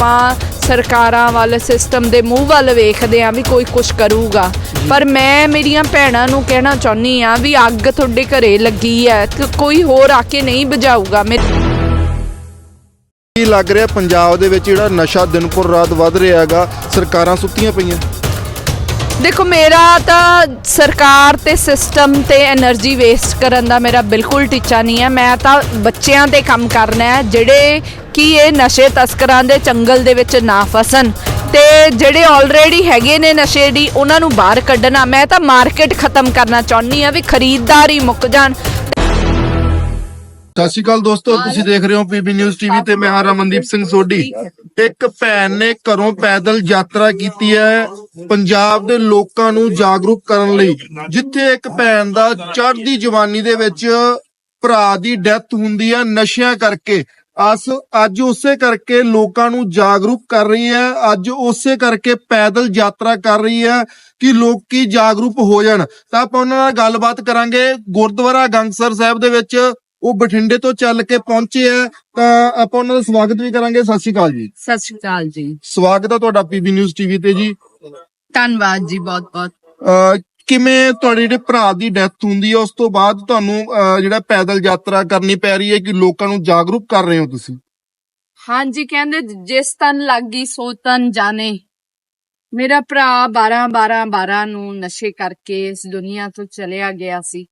ਆਪਾਂ ਸਰਕਾਰਾਂ ਵੱਲ ਸਿਸਟਮ ਦੇ ਮੂੰਹ ਵੱਲ ਵੇਖਦੇ ਆਂ ਵੀ ਕੋਈ ਕੁਝ ਕਰੂਗਾ। ਪਰ ਮੈਂ ਮੇਰੀਆਂ ਭੈਣਾਂ ਨੂੰ ਕਹਿਣਾ ਚਾਹੁੰਨੀ ਆ ਵੀ ਅੱਗ ਤੁਹਾਡੇ ਘਰੇ ਲੱਗੀ ਹੈ ਕੋਈ ਹੋਰ ਆ ਕੇ ਨਹੀਂ ਬੁਝਾਊਗਾ। ਮੇਰੇ ਕੀ ਲੱਗ ਰਿਹਾ ਪੰਜਾਬ ਦੇ ਵਿੱਚ ਜਿਹੜਾ ਨਸ਼ਾ ਦਿਨਪੁਰ ਰਾਤ ਵੱਧ ਰਿਹਾ ਹੈਗਾ ਸਰਕਾਰਾਂ ਸੁੱਤੀਆਂ ਪਈਆਂ? ਦੇਖੋ ਮੇਰਾ ਤਾਂ ਸਰਕਾਰ ਤੇ ਸਿਸਟਮ ਤੇ એનર્ਜੀ ਵੇਸਟ ਕਰਨ ਦਾ ਮੇਰਾ ਬਿਲਕੁਲ ਟੀਚਾ ਨਹੀਂ ਹੈ। ਮੈਂ ਤਾਂ ਬੱਚਿਆਂ ਤੇ ਕੰਮ ਕਰਨਾ ਹੈ ਜਿਹੜੇ ਕਿ ਇਹ ਨਸ਼ੇ ਤਸਕਰਾਂ ਦੇ ਚੰਗਲ ਦੇ ਵਿੱਚ ਨਾ ਫਸਣ। ਤੇ ਜਿਹੜੇ ਆਲਰੇਡੀ ਹੈਗੇ ਨੇ ਨਸ਼ੇ ਦੀ, ਉਹਨਾਂ ਨੂੰ ਬਾਹਰ ਕੱਢਣਾ। ਮੈਂ ਤਾਂ ਮਾਰਕੀਟ ਖਤਮ ਕਰਨਾ ਚਾਹੁੰਦੀ ਆ ਵੀ ਖਰੀਦਦਾਰ ਮੁੱਕ ਜਾਣ। ਸਤਿ ਸ਼੍ਰੀ ਅਕਾਲ ਦੋਸਤੋ, ਤੁਸੀਂ ਦੇਖ ਰਹੇ ਹੋ ਪੀਬੀ ਨਿਊਜ਼ ਟੀਵੀ ਤੇ ਮੈਂ ਹਾਂ ਰਮਨਦੀਪ ਸਿੰਘ ਸੋਢੀ। ਇੱਕ ਭੈਣ ਨੇ ਘਰੋਂ ਪੈਦਲ ਯਾਤਰਾ ਕੀਤੀ ਹੈ ਪੰਜਾਬ ਦੇ ਲੋਕਾਂ ਨੂੰ ਜਾਗਰੂਕ ਕਰਨ ਲਈ, ਜਿੱਥੇ ਇੱਕ ਭੈਣ ਦਾ ਚੜ੍ਹਦੀ ਜਵਾਨੀ ਦੇ ਵਿੱਚ ਭਰਾ ਦੀ ਡੈਥ ਹੁੰਦੀ ਹੈ ਨਸ਼ਿਆਂ ਕਰਕੇ। ਅਸ ਅੱਜ ਉਸੇ ਕਰਕੇ ਲੋਕਾਂ ਨੂੰ ਜਾਗਰੂਕ ਕਰ ਰਹੀ ਹੈ ਅੱਜ ਉਸੇ ਕਰਕੇ ਪੈਦਲ ਯਾਤਰਾ ਕਰ ਰਹੀ ਹੈ ਕਿ ਲੋਕੀ ਜਾਗਰੂਕ ਹੋ ਜਾਣ। ਤਾਂ ਆਪਾਂ ਉਹਨਾਂ ਨਾਲ ਗੱਲਬਾਤ ਕਰਾਂਗੇ। ਗੁਰਦੁਆਰਾ ਗੰਗਸਰ ਸਾਹਿਬ ਦੇ ਵਿੱਚ ਉਹ ਬਠਿੰਡੇ ਤੋਂ ਚੱਲ ਕੇ ਪਹੁੰਚੇ ਆ ਤਾਂ ਆਪਾਂ ਉਹਨਾਂ ਦਾ ਸਵਾਗਤ ਵੀ ਕਰਾਂਗੇ। ਸਤਿ ਸ਼੍ਰੀ ਅਕਾਲ ਜੀ। ਸਤਿ ਸ਼੍ਰੀ ਅਕਾਲ ਜੀ। ਸਵਾਗਤ ਹੈ ਤੁਹਾਡਾ ਪੀਬੀ ਨਿਊਜ਼ ਟੀਵੀ ਤੇ ਜੀ। ਧੰਨਵਾਦ ਜੀ ਬਹੁਤ ਬਹੁਤ ਕਿਵੇਂ ਤੁਹਾਡੇ ਜਿਹੜੇ ਭਰਾ ਦੀ ਡੈਥ ਹੁੰਦੀ ਹੈ ਉਸ ਤੋਂ ਬਾਅਦ ਤੁਹਾਨੂੰ ਅਹ ਜਿਹੜਾ ਪੈਦਲ ਯਾਤਰਾ ਕਰਨੀ ਪੈ ਰਹੀ ਹੈ ਕਿ ਲੋਕਾਂ ਨੂੰ ਜਾਗਰੂਕ ਕਰ ਰਹੇ ਹੋ ਤੁਸੀਂ? ਹਾਂਜੀ ਕਹਿੰਦੇ ਜਿਸ ਤਨ ਲੱਗੀ ਸੋ ਤਨ ਜਾਣੇ। ਮੇਰਾ ਭਰਾ 12 12 12 ਨੂੰ ਨਸ਼ੇ ਕਰਕੇ ਇਸ ਦੁਨੀਆ ਤੋਂ ਚਲਿਆ ਗਿਆ ਸੀ।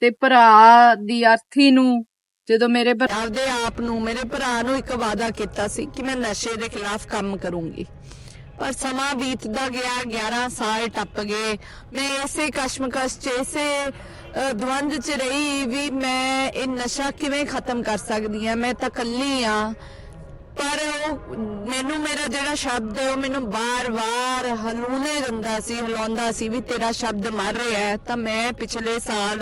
ਤੇ ਭਰਾ ਦੀ ਅਰਥੀ ਨੂੰ ਜਦੋਂ ਮੇਰੇ ਭਰਾ ਆਪਦੇ ਆਪ ਨੂੰ ਮੇਰੇ ਭਰਾ ਨੂੰ ਇੱਕ ਵਾਅਦਾ ਕੀਤਾ ਸੀ ਕਿ ਮੈਂ ਨਸ਼ੇ ਦੇ ਖਿਲਾਫ ਕੰਮ ਕਰੂੰਗੀ। ਪਰ ਸਮਾਂ ਬੀਤਦਾ ਗਿਆ 11 ਸਾਲ ਟੱਪ ਗਏ। ਮੈਂ ਇਸੇ ਕਸ਼ਮਕਸ਼ ਚ, ਇਸੇ ਦਵੰਦ ਚ ਰਹੀ ਵੀ ਮੈਂ ਇਹ ਨਸ਼ਾ ਕਿਵੇਂ ਖਤਮ ਕਰ ਸਕਦੀ ਆ ਮੈਂ ਤਾਂ ਕੱਲੀ ਆ ਪਰ ਉਹ, ਮੈਨੂੰ ਮੇਰਾ ਜਿਹੜਾ ਸ਼ਬਦ ਹੈ, ਉਹ ਮੈਨੂੰ ਬਾਰ-ਬਾਰ ਹਲੂਨੇ ਦਿੰਦਾ ਸੀ, ਹਲਾਉਂਦਾ ਸੀ ਵੀ ਤੇਰਾ ਸ਼ਬਦ ਮਰ ਰਿਹਾ ਹੈ। ਤਾਂ ਮੈਂ ਪਿਛਲੇ ਸਾਲ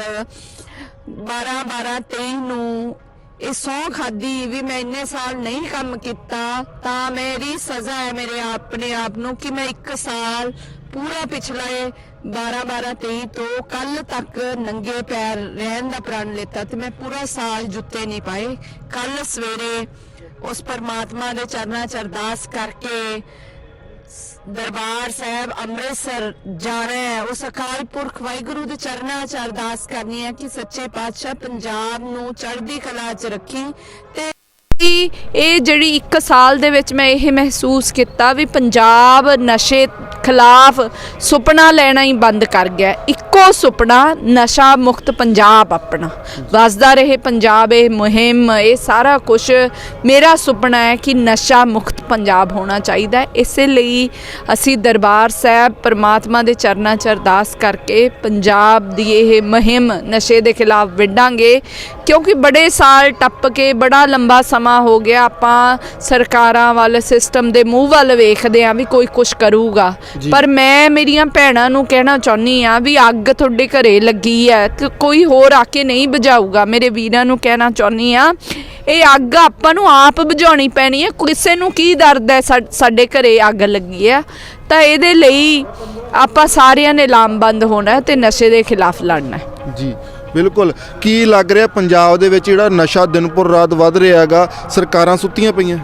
12 12 23 ਨੂੰ ਇਹ ਸੌਂ ਖਾਦੀ ਵੀ ਮੈਂ ਇੰਨੇ ਸਾਲ ਨਹੀਂ ਕੰਮ ਕੀਤਾ, ਤਾਂ ਮੇਰੀ ਸਜ਼ਾ ਹੈ ਮੇਰੇ ਆਪਣੇ ਆਪ ਨੂੰ ਕਿ ਮੈਂ 1 ਸਾਲ ਪੂਰਾ ਪਿਛਲਾ ਇਹ 12 12 23 ਤੋਂ ਕੱਲ ਤੱਕ ਨੰਗੇ ਪੈਰ ਰਹਿਣ ਦਾ ਪ੍ਰਣ ਲਿੱਤਾ ਤੇ ਮੈਂ ਪੂਰਾ ਸਾਲ ਜੁੱਤੇ ਨਹੀਂ ਪਾਏ। ਕੱਲ ਸਵੇਰੇ ਉਸ ਪਰਮਾਤਮਾ ਦੇ ਚਰਨਾਂ 'ਚ ਅਰਦਾਸ ਕਰਕੇ ਦਰਬਾਰ ਸਾਹਿਬ ਅੰਮ੍ਰਿਤਸਰ ਜਾਣਾ ਹੈ। ਉਸ ਅਕਾਲ ਪੁਰਖ ਵਾਹਿਗੁਰੂ ਦੇ ਚਰਨਾਂ 'ਚ ਅਰਦਾਸ ਕਰਨੀ ਹੈ ਕਿ ਸੱਚੇ ਪਾਤਸ਼ਾਹ ਪੰਜਾਬ ਨੂੰ ਚੜ੍ਹਦੀ ਕਲਾ 'ਚ ਰੱਖੀ ਤੇ ਕਿ ਇਹ ਜਿਹੜੀ 1 ਸਾਲ ਦੇ ਵਿੱਚ ਮੈਂ ਇਹ ਮਹਿਸੂਸ ਕੀਤਾ ਵੀ ਪੰਜਾਬ ਨਸ਼ੇ ਖਿਲਾਫ ਸੁਪਨਾ ਲੈਣਾ ਹੀ ਬੰਦ ਕਰ ਗਿਆ। ਇੱਕੋ ਸੁਪਨਾ, ਨਸ਼ਾ ਮੁਕਤ ਪੰਜਾਬ ਆਪਣਾ। ਵਸਦਾ ਰਹੇ ਪੰਜਾਬ, ਇਹ ਮੁਹਿੰਮ, ਇਹ ਸਾਰਾ ਕੁਝ ਮੇਰਾ ਸੁਪਨਾ ਹੈ ਕਿ ਨਸ਼ਾ ਮੁਕਤ ਪੰਜਾਬ ਹੋਣਾ ਚਾਹੀਦਾ ਹੈ। ਇਸੇ ਲਈ ਅਸੀਂ ਦਰਬਾਰ ਸਾਹਿਬ ਪਰਮਾਤਮਾ ਦੇ ਚਰਨਾਂ 'ਚ ਅਰਦਾਸ ਕਰਕੇ ਪੰਜਾਬ ਦੀ ਇਹ ਮੁਹਿੰਮ ਨਸ਼ੇ ਦੇ ਖਿਲਾਫ ਵਿੱਢਾਂਗੇ। ਕਿਉਂਕਿ ਬੜੇ ਸਾਲ ਟੱਪ ਕੇ, ਬੜਾ ਲੰਬਾ ਸਮਾਂ ਹੋ ਗਿਆ ਆਪਾਂ ਸਰਕਾਰਾਂ ਵੱਲ ਸਿਸਟਮ ਦੇ ਮੂੰਹ ਵੱਲ ਵੇਖਦੇ ਆ ਵੀ ਕੋਈ ਕੁਝ ਕਰੂਗਾ। ਪਰ ਮੈਂ ਮੇਰੀਆਂ ਭੈਣਾਂ ਨੂੰ ਕਹਿਣਾ ਚਾਹੁੰਦੀ ਆ ਵੀ ਅੱਗ ਤੁਹਾਡੇ ਘਰੇ ਲੱਗੀ ਹੈ ਤੇ ਕੋਈ ਹੋਰ ਆ ਕੇ ਨਹੀਂ ਬੁਝਾਊਗਾ। ਮੇਰੇ ਵੀਰਾਂ ਨੂੰ ਕਹਿਣਾ ਚਾਹੁੰਦੀ ਆ ਇਹ ਅੱਗ ਆਪਾਂ ਨੂੰ ਆਪ ਬੁਝਾਉਣੀ ਪੈਣੀ ਹੈ। ਕਿਸੇ ਨੂੰ ਕੀ ਦਰਦ ਹੈ ਸਾਡੇ ਘਰੇ ਅੱਗ ਲੱਗੀ ਹੈ? ਤਾਂ ਇਹਦੇ ਲਈ ਆਪਾਂ ਸਾਰਿਆਂ ਨੇ ਲਾਮਬੰਦ ਹੋਣਾ ਤੇ ਨਸ਼ੇ ਦੇ ਖਿਲਾਫ ਲੜਨਾ ਜੀ। ਬਿਲਕੁਲ। ਕੀ ਲੱਗ ਰਿਹਾ ਪੰਜਾਬ ਦੇ ਵਿੱਚ ਜਿਹੜਾ ਨਸ਼ਾ ਦਿਨ ਪਰ ਰਾਤ ਵੱਧ ਰਿਹਾ ਹੈਗਾ? ਸਰਕਾਰਾਂ ਸੁੱਤੀਆਂ ਪਈਆਂ।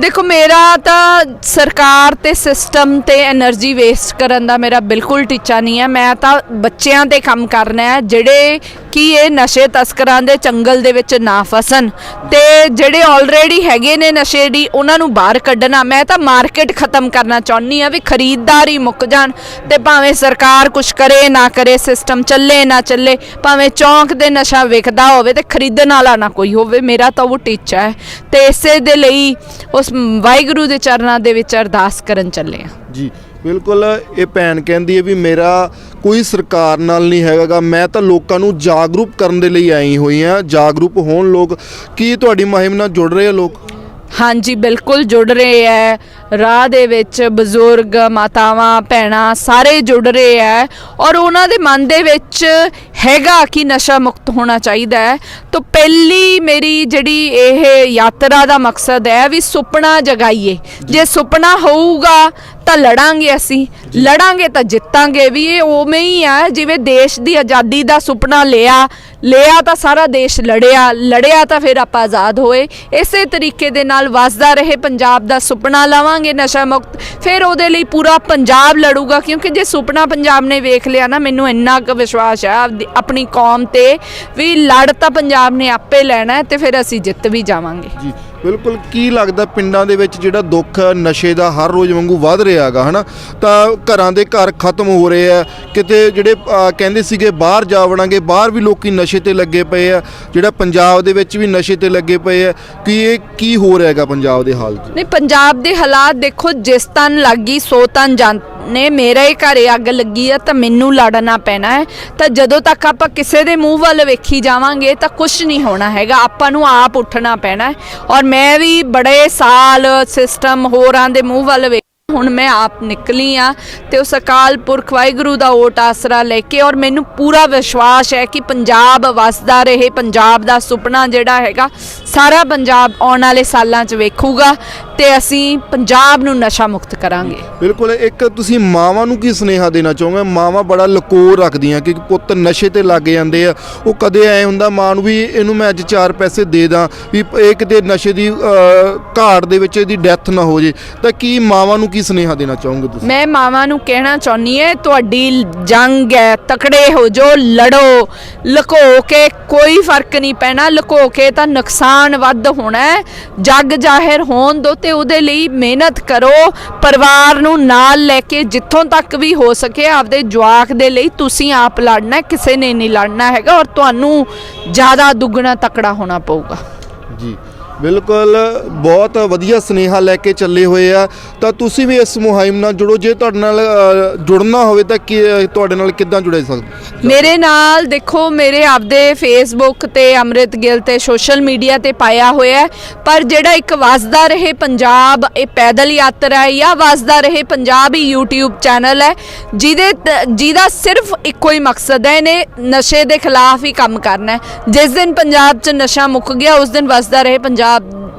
ਦੇਖੋ, ਮੇਰਾ ਤਾਂ ਸਰਕਾਰ ਤੇ ਸਿਸਟਮ ਤੇ એનર્ਜੀ ਵੇਸਟ ਕਰਨ ਦਾ ਮੇਰਾ ਬਿਲਕੁਲ ਟੀਚਾ ਨਹੀਂ ਹੈ। ਮੈਂ ਤਾਂ ਬੱਚਿਆਂ ਤੇ ਕੰਮ ਕਰਨਾ ਹੈ, ਜਿਹੜੇ ਕਿ ਇਹ ਨਸ਼ੇ ਤਸਕਰਾਂ ਦੇ ਚੰਗਲ ਦੇ ਵਿੱਚ ਨਾ ਫਸਣ ਤੇ ਜਿਹੜੇ ਆਲਰੇਡੀ ਹੈਗੇ ਨੇ ਨਸ਼ੇ ਦੀ, ਉਹਨਾਂ ਨੂੰ ਬਾਹਰ ਕੱਢਣਾ। ਮੈਂ ਤਾਂ ਮਾਰਕੀਟ ਖਤਮ ਕਰਨਾ ਚਾਹੁੰਦੀ ਆ ਵੀ ਖਰੀਦਦਾਰੀ ਮੁੱਕ ਜਾਣ ਤੇ ਭਾਵੇਂ ਸਰਕਾਰ ਕੁਝ ਕਰੇ, ਨਾ ਕਰੇ ਸਿਸਟਮ ਚੱਲੇ, ਨਾ ਚੱਲੇ, ਭਾਵੇਂ ਚੌਂਕ ਦੇ ਨਸ਼ਾ ਵਿਕਦਾ ਹੋਵੇ ਤੇ ਖਰੀਦਣ ਵਾਲਾ ਨਾ ਕੋਈ ਹੋਵੇ, ਮੇਰਾ ਤਾਂ ਉਹ ਟੀਚਾ ਹੈ। ਤੇ ਇਸੇ ਦੇ ਲਈ ਉਹ ਉਸ ਵਾਹਿਗੁਰੂ ਦੇ ਚਰਨਾਂ ਦੇ ਵਿੱਚ ਅਰਦਾਸ ਕਰਨ ਚੱਲੇ ਆ ਜੀ ਬਿਲਕੁਲ ਇਹ ਭੈਣ ਕਹਿੰਦੀ ਹੈ ਵੀ ਮੇਰਾ ਕੋਈ ਸਰਕਾਰ ਨਾਲ ਨਹੀਂ ਹੈਗਾਗਾ ਮੈਂ ਤਾਂ ਲੋਕਾਂ ਨੂੰ ਜਾਗਰੂਕ ਕਰਨ ਦੇ ਲਈ ਆਈ ਹੋਈ ਆ ਜਾਗਰੂਕ ਹੋਣ ਲੋਕ ਕੀ ਤੁਹਾਡੀ ਮੁਹਿੰਮ ਨਾਲ ਜੁੜ ਰਹੇ ਆ ਲੋਕ? ਹਾਂਜੀ ਬਿਲਕੁਲ ਜੁੜ ਰਹੇ ਐ ਰਾਹ ਦੇ ਵਿੱਚ ਬਜ਼ੁਰਗ ਮਾਤਾਵਾਂ ਭੈਣਾਂ ਸਾਰੇ ਜੁੜ ਰਹੇ ਐ ਔਰ ਉਹਨਾਂ ਦੇ ਮਨ ਦੇ ਵਿੱਚ ਹੈਗਾ ਕਿ ਨਸ਼ਾ ਮੁਕਤ ਹੋਣਾ ਚਾਹੀਦਾ ਹੈ। ਤਾਂ ਪਹਿਲੀ ਮੇਰੀ ਜਿਹੜੀ ਇਹ ਯਾਤਰਾ ਦਾ ਮਕਸਦ ਹੈ ਵੀ ਸੁਪਨਾ ਜਗਾਈਏ। ਜੇ ਸੁਪਨਾ ਹੋਊਗਾ ਤਾਂ ਲੜਾਂਗੇ ਅਸੀਂ। ਲੜਾਂਗੇ ਤਾਂ ਜਿੱਤਾਂਗੇ ਵੀ। ਇਹ ਉਵੇਂ ਹੀ ਆ ਜਿਵੇਂ ਦੇਸ਼ ਦੀ ਆਜ਼ਾਦੀ ਦਾ ਸੁਪਨਾ ਲਿਆ ਲਿਆ ਤਾਂ ਸਾਰਾ ਦੇਸ਼ ਲੜਿਆ ਲੜਿਆ ਤਾਂ ਫਿਰ ਆਪਾਂ ਆਜ਼ਾਦ ਹੋਏ। ਇਸੇ ਤਰੀਕੇ ਦੇ ਨਾਲ ਵਸਦਾ ਰਹੇ ਪੰਜਾਬ ਦਾ ਸੁਪਨਾ, ਲਾਵਾਂਗੇ ਨਸ਼ਾ ਮੁਕਤ। ਫਿਰ ਉਹਦੇ ਲਈ ਪੂਰਾ ਪੰਜਾਬ ਲੜੂਗਾ, ਕਿਉਂਕਿ ਜੇ ਸੁਪਨਾ ਪੰਜਾਬ ਨੇ ਵੇਖ ਲਿਆ ਨਾ, ਮੈਨੂੰ ਇੰਨਾ ਕੁ ਵਿਸ਼ਵਾਸ ਹੈ ਆਪਣੀ ਕੌਮ ਤੇ ਵੀ ਲੜ ਤਾਂ ਪੰਜਾਬ ਨੇ ਆਪੇ ਲੈਣਾ ਹੈ ਤੇ ਫਿਰ ਅਸੀਂ ਜਿੱਤ ਵੀ ਜਾਵਾਂਗੇ। ਜੀ। ਬਿਲਕੁਲ ਕੀ ਲੱਗਦਾ ਪਿੰਡਾਂ ਦੇ ਵਿੱਚ ਜਿਹੜਾ ਦੁੱਖ ਨਸ਼ੇ ਦਾ ਹਰ ਰੋਜ਼ ਵਾਂਗੂ ਵੱਧ ਰਿਹਾ ਹੈਗਾ ਹਨਾ? ਤਾਂ ਘਰਾਂ ਦੇ ਘਰ ਖਤਮ ਹੋ ਰਹੇ ਆ ਕਿਤੇ ਜਿਹੜੇ ਅਹ, ਕਹਿੰਦੇ ਸੀਗੇ ਬਾਹਰ ਜਾ ਵੜਾਂਗੇ ਬਾਹਰ ਵੀ ਲੋਕੀ ਨਸ਼ੇ ਤੇ ਲੱਗੇ ਪਏ ਆ ਜਿਹੜਾ ਪੰਜਾਬ ਦੇ ਵਿੱਚ ਵੀ ਨਸ਼ੇ ਤੇ ਲੱਗੇ ਪਏ ਆ ਕਿ ਇਹ ਕੀ ਹੋ ਰਿਹਾ ਹੈਗਾ ਪੰਜਾਬ ਦੇ ਹਾਲ 'ਚ ਨਹੀਂ ਪੰਜਾਬ ਦੇ ਹਾਲਾਤ ਦੇਖੋ ਜਿਸ ਤਨ ਲੱਗੀ ਸੋ ਤਨ ਨੇ ਮੇਰੇ ਹੀ ਘਰੇ ਅੱਗ ਲੱਗੀ ਆ, ਤਾਂ ਮੈਨੂੰ ਲੜਨਾ ਪੈਣਾ ਹੈ। ਤਾਂ ਜਦੋਂ ਤੱਕ ਆਪਾਂ ਕਿਸੇ ਦੇ ਮੂੰਹ ਵੱਲ ਵੇਖੀ ਜਾਵਾਂਗੇ, ਤਾਂ ਕੁਝ ਨਹੀਂ ਹੋਣਾ ਹੈਗਾ। ਆਪਾਂ ਨੂੰ ਆਪ ਉੱਠਣਾ ਪੈਣਾ ਹੈ। ਔਰ ਮੈਂ ਵੀ ਬੜੇ ਸਾਲ ਸਿਸਟਮ ਹੋਰਾਂ ਦੇ ਮੂੰਹ ਵੱਲ ਵੇਖ ਹੁਣ ਮੈਂ ਆਪ ਨਿਕਲੀ ਆ ਤੇ ਉਸ ਅਕਾਲ ਪੁਰਖ ਵਾਹਿਗੁਰੂ ਦਾ ਓਟ ਆਸਰਾ ਲੈ ਕੇ ਔਰ ਮੈਨੂੰ ਪੂਰਾ ਵਿਸ਼ਵਾਸ ਹੈ ਕਿ ਪੰਜਾਬ ਵਸਦਾ ਰਹੇ, ਪੰਜਾਬ ਦਾ ਸੁਪਨਾ ਜਿਹੜਾ ਹੈਗਾ ਸਾਰਾ ਪੰਜਾਬ ਆਉਣ ਵਾਲੇ ਸਾਲਾਂ 'ਚ ਵੇਖੂਗਾ ਤੇ ਅਸੀਂ ਪੰਜਾਬ ਨੂੰ ਨਸ਼ਾ ਮੁਕਤ ਕਰਾਂਗੇ। ਬਿਲਕੁਲ, ਇੱਕ ਤੁਸੀਂ ਮਾਵਾਂ ਨੂੰ ਕੀ ਸੁਨੇਹਾ ਦੇਣਾ ਚਾਹੋਗੇ? ਮਾਵਾਂ ਬੜਾ ਲਕੋਰ ਰੱਖਦੀਆਂ ਕਿ ਪੁੱਤ ਨਸ਼ੇ ਤੇ ਲੱਗ ਜਾਂਦੇ ਆ। ਉਹ ਕਦੇ ਐ ਹੁੰਦਾ, ਮਾਂ ਨੂੰ ਵੀ ਇਹਨੂੰ ਮੈਂ ਅੱਜ ਚਾਰ ਪੈਸੇ ਦੇ ਦਾਂ ਵੀ ਇਹ ਕਿਤੇ ਨਸ਼ੇ ਦੀ ਘਾਟ ਦੇ ਵਿੱਚ ਇਹਦੀ ਡੈਥ ਨਾ ਹੋ ਜੇ। ਤਾਂ ਕੀ ਮਾਵਾਂ ਨੂੰ ਕੀ ਸੁਨੇਹਾ ਦੇਣਾ ਚਾਹੋਗੇ ਤੁਸੀਂ? ਮੈਂ ਮਾਵਾਂ ਨੂੰ ਕਹਿਣਾ ਚਾਹੁੰਦੀ ਹੈ ਤੁਹਾਡੀ ਜੰਗ ਹੈ ਤਕੜੇ ਹੋ ਜੋ ਲੜੋ ਲੁਕੋ ਕੇ ਕੋਈ ਫ਼ਰਕ ਨਹੀਂ ਪੈਣਾ ਲੁਕੋ ਕੇ ਤਾਂ ਨੁਕਸਾਨ ਵੱਧ ਹੋਣਾ ਹੈ। ਜੱਗ ਜ਼ਾਹਿਰ ਹੋਣ ਦੋ ਤੇ ਉਹਦੇ ਲਈ ਮਿਹਨਤ ਕਰੋ ਪਰਿਵਾਰ ਨੂੰ ਨਾਲ ਲੈ ਕੇ ਜਿੱਥੋਂ ਤੱਕ ਵੀ ਹੋ ਸਕੇ ਆਪਦੇ ਜਵਾਕ ਦੇ ਲਈ ਤੁਸੀਂ ਆਪ ਲੜਨਾ ਹੈ, ਕਿਸੇ ਨੇ ਨਹੀਂ ਲੜਨਾ ਹੈਗਾ ਔਰ ਤੁਹਾਨੂੰ ਜ਼ਿਆਦਾ ਦੁੱਗਣਾ ਤਕੜਾ ਹੋਣਾ ਪਊਗਾ। ਜੀ। ਬਿਲਕੁਲ ਬਹੁਤ ਵਧੀਆ ਸੁਨੇਹਾ ਲੈ ਕੇ ਚੱਲੇ ਹੋਏ ਆ। ਤਾਂ ਤੁਸੀਂ ਵੀ ਇਸ ਮੁਹਿੰਮ ਨਾਲ ਜੁੜੋ ਜੇ ਤੁਹਾਡੇ ਨਾਲ ਅਹ, ਜੁੜਨਾ ਹੋਵੇ ਤਾਂ ਕੀ ਤੁਹਾਡੇ ਨਾਲ ਕਿੱਦਾਂ ਜੁੜੇ ਸਕਦੇ ਮੇਰੇ ਨਾਲ ਦੇਖੋ ਮੇਰੇ ਆਪਦੇ ਫੇਸਬੁੱਕ ਤੇ ਅੰਮ੍ਰਿਤ ਗਿੱਲ ਤੇ ਸੋਸ਼ਲ ਮੀਡੀਆ ਤੇ ਪਾਇਆ ਹੋਇਆ ਹੈ। ਪਰ ਜਿਹੜਾ ਇੱਕ ਵਸਦਾ ਰਹੇ ਪੰਜਾਬ ਇਹ ਪੈਦਲ ਯਾਤਰਾ ਹੈ ਜਾਂ ਵਸਦਾ ਰਹੇ ਪੰਜਾਬ ਹੀ YouTube ਚੈਨਲ ਹੈ ਜਿਹਦੇ ਤ- ਜਿਹਦਾ ਸਿਰਫ ਇੱਕੋ ਹੀ ਮਕਸਦ ਹੈ ਇਹਨੇ ਨਸ਼ੇ ਦੇ ਖਿਲਾਫ ਹੀ ਕੰਮ ਕਰਨਾ ਹੈ। ਜਿਸ ਦਿਨ ਪੰਜਾਬ 'ਚ ਨਸ਼ਾ ਮੁੱਕ ਗਿਆ ਉਸ ਦਿਨ ਵਸਦਾ ਰਹੇ ਪੰਜਾਬ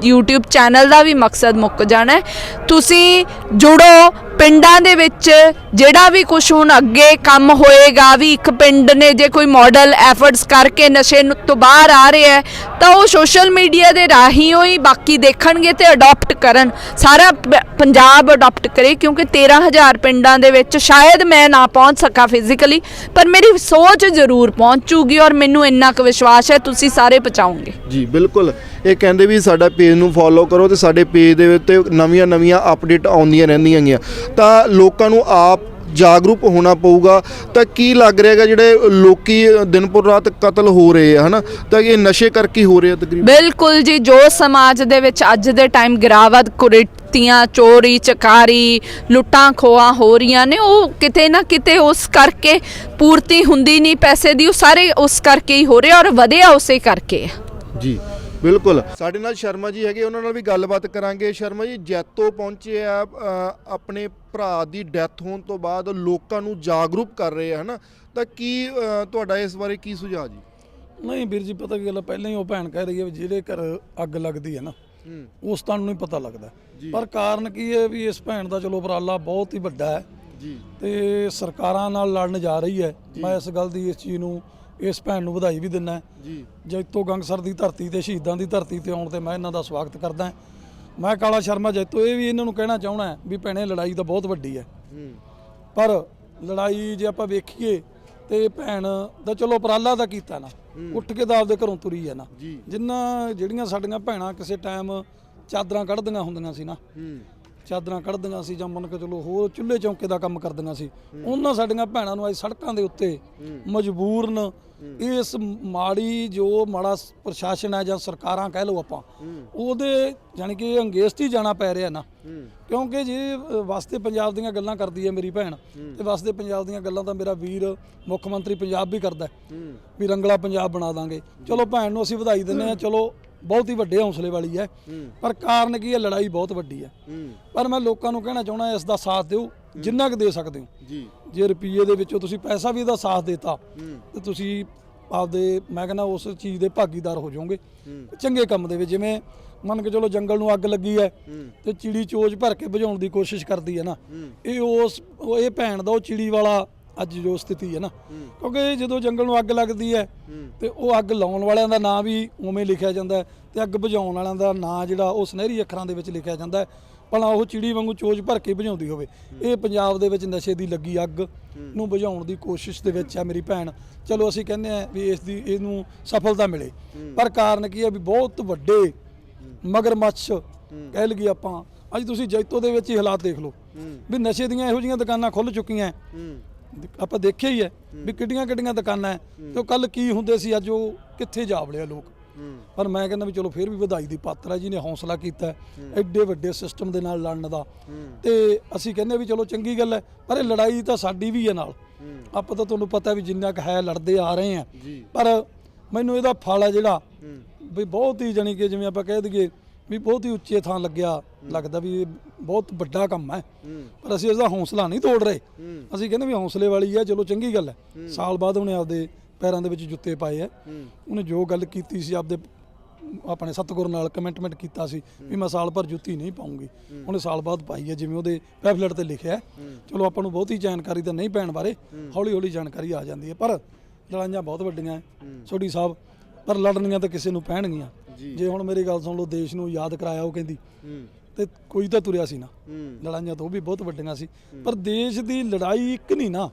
YouTube ਚੈਨਲ ਦਾ ਵੀ ਮਕਸਦ ਮੁੱਕ ਜਾਣਾ ਤੁਸੀਂ ਜੁੜੋ ਪਿੰਡਾਂ ਦੇ ਵਿੱਚ ਜਿਹੜਾ ਵੀ ਕੁਝ ਹੁਣ ਅੱਗੇ ਕੰਮ ਹੋਏਗਾ, ਵੀ ਇੱਕ ਪਿੰਡ ਨੇ ਜੇ ਕੋਈ ਮਾਡਲ ਐਫਰਟਸ ਕਰਕੇ ਨਸ਼ੇ ਨੂੰ ਤੋਂ ਬਾਹਰ ਆ ਰਿਹਾ ਹੈ, ਤਾਂ ਉਹ ਸੋਸ਼ਲ ਮੀਡੀਆ ਦੇ ਰਾਹੀਂ ਹੀ ਬਾਕੀ ਦੇਖਣਗੇ ਤੇ ਅਡਾਪਟ ਕਰਨ। ਸਾਰਾ ਪੰਜਾਬ ਅਡਾਪਟ ਕਰੇ, ਕਿਉਂਕਿ 13000 ਪਿੰਡਾਂ ਦੇ ਵਿੱਚ ਸ਼ਾਇਦ ਮੈਂ ਨਾ ਪਹੁੰਚ ਸਕਾਂ ਫਿਜ਼ੀਕਲੀ ਪਰ ਮੇਰੀ ਸੋਚ ਜ਼ਰੂਰ ਪਹੁੰਚੂਗੀ ਔਰ ਮੈਨੂੰ ਇੰਨਾ ਕੁ ਵਿਸ਼ਵਾਸ ਹੈ ਤੁਸੀਂ ਸਾਰੇ ਪਹੁੰਚਾਓਗੇ। ਜੀ, ਬਿਲਕੁਲ। ਇਹ ਕਹਿੰਦੇ ਵੀ ਸਾਡਾ ਪੇਜ ਨੂੰ ਫੋਲੋ ਕਰੋ ਤੇ ਸਾਡੇ ਪੇਜ ਦੇ ਉੱਤੇ ਨਵੀਆਂ ਨਵੀਆਂ ਅਪਡੇਟ ਆਉਂਦੀਆਂ ਰਹਿੰਦੀਆਂ ਗੀਆਂ। ਤਾਂ ਲੋਕਾਂ ਨੂੰ ਆਪ ਜਾਗਰੂਕ ਹੋਣਾ ਪਊਗਾ ਤਾਂ ਕੀ ਲੱਗ ਰਿਹਾ ਹੈਗਾ ਜਿਹੜੇ ਲੋਕੀ ਦਿਨ ਪਰ ਰਾਤ ਕਤਲ ਹੋ ਰਹੇ ਆ ਹਨਾ? ਤਾਂ ਇਹ ਨਸ਼ੇ ਕਰਕੇ ਹੀ ਰਹੇ ਆ ਤਕਰੀਬਨ। ਬਿਲਕੁਲ ਜੀ ਜੋ ਸਮਾਜ ਦੇ ਵਿੱਚ ਅੱਜ ਦੇ ਟਾਈਮ ਗਿਰਾਵਟ ਕੁਰੀਤੀਆਂ ਚੋਰੀ ਚਕਾਰੀ ਲੁੱਟਾਂ ਖੋਹਾਂ ਹੋ ਰਹੀਆਂ ਨੇ ਉਹ ਕਿਤੇ ਨਾ ਕਿਤੇ ਉਸ ਕਰਕੇ ਪੂਰਤੀ ਹੁੰਦੀ ਨਹੀਂ ਪੈਸੇ ਦੀ ਉਹ ਸਾਰੇ ਉਸ ਕਰਕੇ ਹੀ ਹੋ ਰਿਹਾ ਔਰ ਵਧਿਆ ਉਸੇ ਕਰਕੇ। ਜੀ। ਬਿਲਕੁਲ। ਸਾਡੇ ਨਾਲ ਸ਼ਰਮਾ ਜੀ ਹੈਗੇ ਉਹਨਾਂ ਨਾਲ ਵੀ ਗੱਲਬਾਤ ਕਰਾਂਗੇ। ਸ਼ਰਮਾ ਜੀ ਜੈਤੋ ਪਹੁੰਚੇ ਆ ਅ, ਆਪਣੇ ਭਰਾ ਦੀ ਡੈਥ ਹੋਣ ਤੋਂ ਬਾਅਦ ਲੋਕਾਂ ਨੂੰ ਜਾਗਰੂਕ ਕਰ ਰਹੇ ਆ ਹਨਾ? ਤਾਂ ਕੀ ਅ, ਤੁਹਾਡਾ ਇਸ ਬਾਰੇ ਕੀ ਸੁਝਾਅ ਜੀ? ਨਹੀਂ ਵੀਰ ਜੀ ਪਤਾ ਕੀ ਗੱਲ ਆ, ਪਹਿਲਾਂ ਹੀ ਉਹ ਭੈਣ ਕਹਿ ਰਹੀ ਹੈ ਵੀ ਜਿਹੜੇ ਘਰ ਅੱਗ ਲੱਗਦੀ ਹੈ ਨਾ ਹੂੰ। ਉਸ ਤੁਹਾਨੂੰ ਨਹੀਂ ਪਤਾ ਲੱਗਦਾ। ਪਰ ਕਾਰਨ ਕੀ ਹੈ ਵੀ ਇਸ ਭੈਣ ਦਾ ਚਲੋ ਉਪਰਾਲਾ ਬਹੁਤ ਹੀ ਵੱਡਾ ਹੈ ਜੀ। ਤੇ ਸਰਕਾਰਾਂ ਨਾਲ ਲੜਨ ਜਾ ਰਹੀ ਹੈ। ਮੈਂ ਇਸ ਗੱਲ ਦੀ ਇਸ ਚੀਜ਼ ਨੂੰ ਇਸ ਭੈਣ ਨੂੰ ਵਧਾਈ ਵੀ ਦਿੰਦਾ ਜੀ। ਜੈਤੋ ਗੰਗਸਰ ਦੀ ਧਰਤੀ ਤੇ ਸ਼ਹੀਦਾਂ ਦੀ ਧਰਤੀ ਤੇ ਆਉਣ ਤੇ ਮੈਂ ਇਹਨਾਂ ਦਾ ਸਵਾਗਤ ਕਰਦਾ ਮੈਂ ਕਾਲਾ ਸ਼ਰਮਾ ਜੈਤੋ ਇਹ ਵੀ ਇਹਨਾਂ ਨੂੰ ਕਹਿਣਾ ਚਾਹਣਾ ਵੀ ਭੈਣੇ ਲੜਾਈ ਤਾਂ ਬਹੁਤ ਵੱਡੀ ਹੈ। ਪਰ ਲੜਾਈ ਜੇ ਆਪਾਂ ਵੇਖੀਏ ਤੇ ਭੈਣ ਦਾ ਚਲੋ ਉਪਰਾਲਾ ਤਾਂ ਕੀਤਾ ਨਾ। ਉੱਠ ਕੇ ਤਾਂ ਆਪਦੇ ਘਰੋਂ ਤੁਰੀ ਹੈ ਨਾ। ਜਿੰਨਾ ਜਿਹੜੀਆਂ ਸਾਡੀਆਂ ਭੈਣਾਂ ਕਿਸੇ ਟਾਈਮ ਚਾਦਰਾਂ ਕੱਢਦੀਆਂ ਹੁੰਦੀਆਂ ਸੀ ਨਾ। ਚਾਦਰਾਂ ਕੱਢਦੀਆਂ ਸੀ ਜਾਂ ਮੰਨ ਕੇ ਚਲੋ ਹੋਰ ਚੁੱਲ੍ਹੇ ਚੌਂਕੇ ਦਾ ਕੰਮ ਕਰਦੀਆਂ ਸੀ। ਉਹਨਾਂ ਸਾਡੀਆਂ ਭੈਣਾਂ ਨੂੰ ਅੱਜ ਸੜਕਾਂ ਦੇ ਉੱਤੇ ਮਜਬੂਰਨ ਇਸ ਮਾੜੀ ਜੋ ਮਾੜਾ ਪ੍ਰਸ਼ਾਸਨ ਹੈ ਜਾਂ ਸਰਕਾਰਾਂ ਕਹਿ ਲਓ ਆਪਾਂ ਉਹਦੇ ਯਾਨੀ ਕਿ ਅੰਗੇਸਟ ਹੀ ਜਾਣਾ ਪੈ ਰਿਹਾ ਨਾ। ਕਿਉਂਕਿ ਜੇ ਅ, ਪੰਜਾਬ ਦੀਆਂ ਗੱਲਾਂ ਕਰਦੀ ਹੈ ਮੇਰੀ ਭੈਣ ਤੇ ਵਸਦੇ ਪੰਜਾਬ ਦੀਆਂ ਗੱਲਾਂ ਤਾਂ ਮੇਰਾ ਵੀਰ ਮੁੱਖ ਮੰਤਰੀ ਪੰਜਾਬ ਵੀ ਕਰਦਾ ਵੀ ਰੰਗਲਾ ਪੰਜਾਬ ਬਣਾ ਦਾਂਗੇ। ਚਲੋ ਭੈਣ ਨੂੰ ਅਸੀਂ ਵਧਾਈ ਦਿੰਦੇ ਆ ਚਲੋ ਬਹੁਤ ਹੀ ਵੱਡੇ ਹੌਸਲੇ ਵਾਲੀ ਹੈ। ਪਰ ਕਾਰਨ ਕੀ ਹੈ? ਲੜਾਈ ਬਹੁਤ ਵੱਡੀ ਹੈ। ਪਰ ਮੈਂ ਲੋਕਾਂ ਨੂੰ ਕਹਿਣਾ ਚਾਹੁੰਦਾ ਇਸ ਦਾ ਸਾਥ ਦਿਓ ਜਿੰਨਾ ਕੁ ਦੇ ਸਕਦੇ ਹੋ। ਜੀ। ਜੇ ਰੁਪਈਏ ਦੇ ਵਿੱਚੋਂ ਤੁਸੀਂ ਪੈਸਾ ਵੀ ਇਹਦਾ ਸਾਥ ਦੇਤਾ ਤੇ ਤੁਸੀਂ ਆਪਦੇ ਮੈਂ ਕਹਿੰਦਾ ਉਸ ਚੀਜ਼ ਦੇ ਭਾਗੀਦਾਰ ਹੋ ਜਾਓਗੇ। ਚੰਗੇ ਕੰਮ ਦੇ ਵਿੱਚ ਜਿਵੇਂ ਮੰਨ ਕੇ ਚਲੋ ਜੰਗਲ ਨੂੰ ਅੱਗ ਲੱਗੀ ਹੈ ਤੇ ਚਿੜੀ ਚੋਜ ਭਰ ਕੇ ਬੁਝਾਉਣ ਦੀ ਕੋਸ਼ਿਸ਼ ਕਰਦੀ ਹੈ ਨਾ। ਇਹ ਉਸ ਇਹ ਭੈਣ ਦਾ ਉਹ ਚਿੜੀ ਵਾਲਾ ਅੱਜ ਜੋ ਸਥਿਤੀ ਹੈ ਨਾ। ਕਿਉਂਕਿ ਜਦੋਂ ਜੰਗਲ ਨੂੰ ਅੱਗ ਲੱਗਦੀ ਹੈ ਤੇ ਉਹ ਅੱਗ ਲਾਉਣ ਵਾਲਿਆਂ ਦਾ ਨਾਂ ਵੀ ਉਵੇਂ ਲਿਖਿਆ ਜਾਂਦਾ ਤੇ ਅੱਗ ਬੁਝਾਉਣ ਵਾਲਿਆਂ ਦਾ ਨਾਂ ਜਿਹੜਾ ਉਹ ਸੁਨਹਿਰੀ ਅੱਖਰਾਂ ਦੇ ਵਿੱਚ ਲਿਖਿਆ ਜਾਂਦਾ ਹੈ। ਭਲਾ ਉਹ ਚਿੜੀ ਵਾਂਗੂ ਚੋਜ ਭਰ ਕੇ ਬੁਝਾਉਂਦੀ ਹੋਵੇ। ਇਹ ਪੰਜਾਬ ਦੇ ਵਿੱਚ ਨਸ਼ੇ ਦੀ ਲੱਗੀ ਅੱਗ ਨੂੰ ਬੁਝਾਉਣ ਦੀ ਕੋਸ਼ਿਸ਼ ਦੇ ਵਿੱਚ ਹੈ ਮੇਰੀ ਭੈਣ। ਚਲੋ ਅਸੀਂ ਕਹਿੰਦੇ ਆ ਵੀ ਇਸ ਦੀ ਇਹਨੂੰ ਸਫਲਤਾ ਮਿਲੇ। ਪਰ ਕਾਰਨ ਕੀ ਹੈ ਵੀ ਬਹੁਤ ਵੱਡੇ ਮਗਰਮੱਛ ਕਹਿ ਲਈਏ ਆਪਾਂ। ਅੱਜ ਤੁਸੀਂ ਜੈਤੋ ਦੇ ਵਿੱਚ ਹੀ ਹਾਲਾਤ ਦੇਖ ਲਓ। ਵੀ ਨਸ਼ੇ ਦੀਆਂ ਇਹੋ ਜਿਹੀਆਂ ਦੁਕਾਨਾਂ ਖੁੱਲ ਚੁੱਕੀਆਂ। ਆਪਾਂ ਦੇਖਿਆ ਹੀ ਹੈ ਵੀ ਕਿੱਡੀਆਂ ਕਿੱਡੀਆਂ ਦੁਕਾਨਾਂ ਹੈ। ਤੇ ਉਹ ਕੱਲ ਕੀ ਹੁੰਦੇ ਸੀ ਅੱਜ ਉਹ ਕਿੱਥੇ ਜਾ ਵੜਿਆ ਲੋਕ? ਪਰ ਮੈਂ ਕਹਿੰਦਾ ਵੀ ਚਲੋ ਫਿਰ ਵੀ ਵਧਾਈ ਦੀ ਪਾਤਰ ਹੈ ਜਿਹਨੇ ਹੌਸਲਾ ਕੀਤਾ ਐਡੇ ਵੱਡੇ ਸਿਸਟਮ ਦੇ ਨਾਲ ਲੜਨ ਦਾ। ਤੇ ਅਸੀਂ ਕਹਿੰਦੇ ਵੀ ਚਲੋ ਚੰਗੀ ਗੱਲ ਹੈ ਪਰ ਇਹ ਲੜਾਈ ਤਾਂ ਸਾਡੀ ਵੀ ਹੈ ਨਾਲ। ਆਪਾਂ ਤਾਂ ਤੁਹਾਨੂੰ ਪਤਾ ਵੀ ਜਿੰਨਾ ਕੁ ਹੈ ਲੜਦੇ ਆ ਰਹੇ ਆ ਪਰ ਮੈਨੂੰ ਇਹਦਾ ਫਲ ਹੈ ਜਿਹੜਾ ਵੀ ਬਹੁਤ ਹੀ ਜਾਣੀ ਕਿ ਜਿਵੇਂ ਆਪਾਂ ਕਹਿ ਦਈਏ ਵੀ ਬਹੁਤ ਹੀ ਉੱਚੇ ਥਾਂ ਲੱਗਿਆ ਲੱਗਦਾ ਵੀ ਇਹ ਬਹੁਤ ਵੱਡਾ ਕੰਮ ਹੈ। ਪਰ ਅਸੀਂ ਇਸ ਦਾ ਹੌਸਲਾ ਨਹੀਂ ਤੋੜ ਰਹੇ। ਅਸੀਂ ਕਹਿੰਦੇ ਵੀ ਹੌਸਲੇ ਵਾਲੀ ਹੈ ਚਲੋ ਚੰਗੀ ਗੱਲ ਹੈ। ਸਾਲ ਬਾਅਦ ਉਹਨੇ ਆਪਦੇ ਪੈਰਾਂ ਦੇ ਵਿੱਚ ਜੁੱਤੇ ਪਾਏ ਆ ਉਹਨੇ ਜੋ ਗੱਲ ਕੀਤੀ ਸੀ ਆਪਦੇ ਆਪਣੇ ਸਤਿਗੁਰ ਨਾਲ ਕਮਿਟਮੈਂਟ ਕੀਤਾ ਸੀ ਵੀ ਮੈਂ ਸਾਲ ਭਰ ਜੁੱਤੀ ਨਹੀਂ ਪਾਉਂਗੀ। ਉਹਨੇ ਸਾਲ ਬਾਅਦ ਪਾਈ ਹੈ ਜਿਵੇਂ ਉਹਦੇ ਪੈਫਲੇਟ ਤੇ ਲਿਖਿਆ ਹੈ। ਚਲੋ ਆਪਾਂ ਨੂੰ ਬਹੁਤੀ ਜਾਣਕਾਰੀ ਤਾਂ ਨਹੀਂ ਪੈਣ ਬਾਰੇ ਹੌਲੀ ਹੌਲੀ ਜਾਣਕਾਰੀ ਆ ਜਾਂਦੀ ਹੈ। ਪਰ ਲੜਾਈਆਂ ਬਹੁਤ ਵੱਡੀਆਂ ਹੈ। ਛੋਟੀ ਸਾਹਿਬ ਪਰ ਲੜਨੀਆਂ ਤਾਂ ਕਿਸੇ ਨੂੰ ਪੈਣਗੀਆਂ। ਜੇ। ਹੁਣ ਮੇਰੀ ਗੱਲ ਸੁਣ ਲਓ ਦੇਸ਼ ਨੂੰ ਯਾਦ ਕਰਾਇਆ ਉਹ ਕਹਿੰਦੀ। ਤੇ ਕੋਈ ਤਾਂ ਤੁਰਿਆ ਸੀ ਨਾ। ਲੜਾਈਆਂ ਤਾਂ ਉਹ ਵੀ ਬਹੁਤ ਵੱਡੀਆਂ ਸੀ। ਪਰ ਦੇਸ਼ ਦੀ ਲੜਾਈ ਇੱਕ ਨਹੀਂ ਨਾ।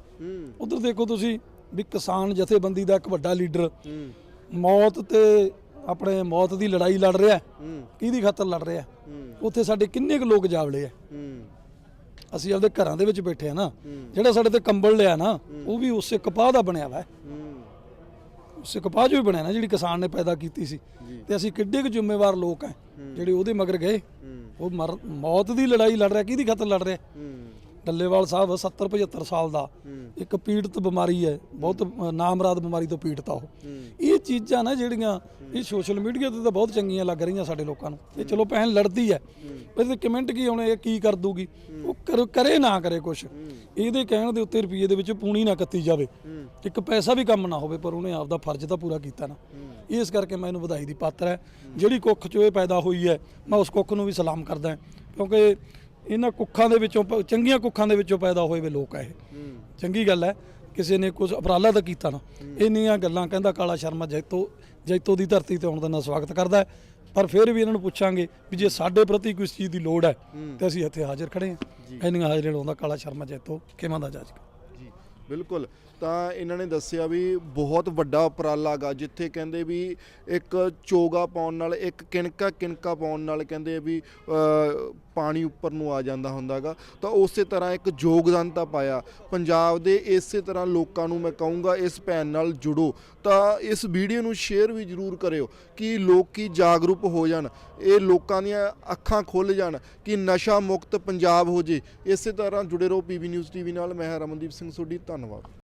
ਉਧਰ ਦੇਖੋ ਤੁਸੀਂ ਵੀ ਕਿਸਾਨ ਜਥੇਬੰਦੀ ਦਾ ਇੱਕ ਵੱਡਾ ਲੀਡਰ। ਮੌਤ ਤੇ ਆਪਣੇ ਮੌਤ ਦੀ ਲੜਾਈ ਲੜ ਰਿਹਾ। ਕਿਹਦੀ ਖਾਤਰ ਲੜ ਰਿਹਾ? ਉੱਥੇ ਸਾਡੇ ਕਿੰਨੇ ਕੁ ਲੋਕ ਜਾਵਲੇ ਆ। ਅਸੀਂ ਆਪਦੇ ਘਰਾਂ ਦੇ ਵਿੱਚ ਬੈਠੇ ਆ ਨਾ। ਜਿਹੜਾ ਸਾਡੇ ਤੇ ਕੰਬਲ ਲਿਆ ਨਾ ਉਹ ਵੀ ਉਸੇ ਕਪਾਹ ਦਾ ਬਣਿਆ ਵਾ। ਹੈ। ਉਸੇ ਕਪਾਹ ਜੋ ਹੀ ਬਣਿਆ ਨਾ ਜਿਹੜੀ ਕਿਸਾਨ ਨੇ ਪੈਦਾ ਕੀਤੀ ਸੀ। ਤੇ ਅਸੀਂ ਕਿੱਡੇ ਕੁ ਜ਼ਿੰਮੇਵਾਰ ਲੋਕ ਆ ਜਿਹੜੇ ਉਹਦੇ ਮਗਰ ਗਏ। ਉਹ ਮੌਤ ਦੀ ਲੜਾਈ ਲੜ ਰਿਹਾ ਕਿਹਦੀ ਖਾਤਰ ਲੜ ਰਿਹਾ? ਡੱਲੇਵਾਲ ਸਾਹਿਬ 70 75 ਸਾਲ ਦਾ। ਇੱਕ ਪੀੜਤ ਬਿਮਾਰੀ ਹੈ ਬਹੁਤ ਨਾਮਰਾਦ ਬਿਮਾਰੀ ਤੋਂ ਪੀੜਤ ਆ ਉਹ। ਇਹ ਚੀਜ਼ਾਂ ਨਾ ਜਿਹੜੀਆਂ ਇਹ ਸੋਸ਼ਲ ਮੀਡੀਆ ਤੇ ਤਾਂ ਬਹੁਤ ਚੰਗੀਆਂ ਲੱਗ ਰਹੀਆਂ ਸਾਡੇ ਲੋਕਾਂ ਨੂੰ। ਇਹ ਚਲੋ ਭੈਣ ਲੜਦੀ ਹੈ। ਪਰ ਇਹਦੇ ਕਮੈਂਟ ਕੀ ਆਉਣੇ ਇਹ ਕੀ ਕਰ ਦੂਗੀ? ਉਹ ਕਰ- ਕਰੇ ਨਾ ਕਰੇ ਕੁਛ। ਇਹਦੇ ਕਹਿਣ ਦੇ ਉੱਤੇ ਰੁਪਈਏ ਦੇ ਵਿੱਚ ਪੂਣੀ ਨਾ ਕੱਤੀ ਜਾਵੇ। ਇੱਕ ਪੈਸਾ ਵੀ ਕੰਮ ਨਾ ਹੋਵੇ, ਪਰ ਉਹਨੇ ਆਪਦਾ ਫਰਜ਼ ਤਾਂ ਪੂਰਾ ਕੀਤਾ ਨਾ। ਇਸ ਕਰਕੇ ਮੈਂ ਇਹਨੂੰ ਵਧਾਈ ਦੀ ਪਾਤਰ ਹੈ। ਜਿਹੜੀ ਕੁੱਖ ਚੋਂ ਇਹ ਪੈਦਾ ਹੋਈ ਹੈ, ਮੈਂ ਉਸ ਕੁੱਖ ਨੂੰ ਵੀ ਸਲਾਮ ਕਰਦਾ ਕਿਉਂਕਿ ਇਹਨਾਂ ਕੁੱਖਾਂ ਦੇ ਵਿੱਚੋਂ ਪ- ਚੰਗੀਆਂ ਕੁੱਖਾਂ ਦੇ ਵਿੱਚੋਂ ਪੈਦਾ ਹੋਏ ਵੇ ਲੋਕ ਆ ਇਹ। ਚੰਗੀ ਗੱਲ ਹੈ। ਕਿਸੇ ਨੇ ਕੁਝ ਉਪਰਾਲਾ ਤਾਂ ਕੀਤਾ ਨਾ ਇੰਨੀਆਂ ਗੱਲਾਂ ਕਹਿੰਦਾ ਕਾਲਾ ਸ਼ਰਮਾ ਜੈਤੋ ਜੈਤੋ ਦੀ ਧਰਤੀ ਤੇ ਆਉਣ ਦਾ ਨਾ ਸਵਾਗਤ ਕਰਦਾ ਹੈ। ਪਰ ਫਿਰ ਵੀ ਇਹਨਾਂ ਨੂੰ ਪੁੱਛਾਂਗੇ ਵੀ ਜੇ ਸਾਡੇ ਪ੍ਰਤੀ ਕੋਈ ਚੀਜ਼ ਦੀ ਲੋੜ ਹੈ ਤੇ ਅਸੀਂ ਇੱਥੇ ਹਾਜ਼ਰ ਖੜੇ ਹਾਂ। ਇੰਨੀਆਂ ਹਾਜ਼ਰੀਆਂ ਲਾਉਂਦਾ ਕਾਲਾ ਸ਼ਰਮਾ ਜੈਤੋ ਕਿਵੇਂ ਦਾ ਜੱਜ ਜੀ ਬਿਲਕੁਲ। ਤਾਂ ਇਹਨਾਂ ਨੇ ਦੱਸਿਆ ਵੀ ਬਹੁਤ ਵੱਡਾ ਉਪਰਾਲਾ ਗਾ ਜਿੱਥੇ ਕਹਿੰਦੇ ਵੀ ਇੱਕ ਚੋਗਾ ਪਾਉਣ ਨਾਲ ਇੱਕ ਕਿਣਕਾ ਕਿਣਕਾ ਪਾਉਣ ਨਾਲ ਕਹਿੰਦੇ ਵੀ ਪਾਣੀ ਉੱਪਰ ਨੂੰ ਆ ਜਾਂਦਾ ਹੁੰਦਾਗਾ, ਤਾਂ ਉਸੇ ਤਰ੍ਹਾਂ ਇੱਕ ਯੋਗਦਾਨ ਤਾਂ ਪਾਇਆ। ਪੰਜਾਬ ਦੇ ਇਸੇ ਤਰ੍ਹਾਂ ਲੋਕਾਂ ਨੂੰ ਮੈਂ ਕਹੂੰਗਾ, ਇਸ ਭੈਣ ਨਾਲ ਜੁੜੋ। ਤਾਂ ਇਸ ਵੀਡੀਓ ਨੂੰ ਸ਼ੇਅਰ ਵੀ ਜ਼ਰੂਰ ਕਰਿਓ ਕਿ ਲੋਕੀ ਜਾਗਰੂਕ ਹੋ ਜਾਣ, ਇਹ ਲੋਕਾਂ ਦੀਆਂ ਅੱਖਾਂ ਖੁੱਲ ਜਾਣ ਕਿ ਨਸ਼ਾ ਮੁਕਤ ਪੰਜਾਬ ਹੋ ਜੇ। ਇਸੇ ਤਰ੍ਹਾਂ ਜੁੜੇ ਰਹੋ ਪੀਬੀ ਨਿਊਜ਼ ਟੀਵੀ ਨਾਲ, ਮੈਂ ਹਾਂ ਰਮਨਦੀਪ ਸਿੰਘ ਸੋਢੀ, ਧੰਨਵਾਦ।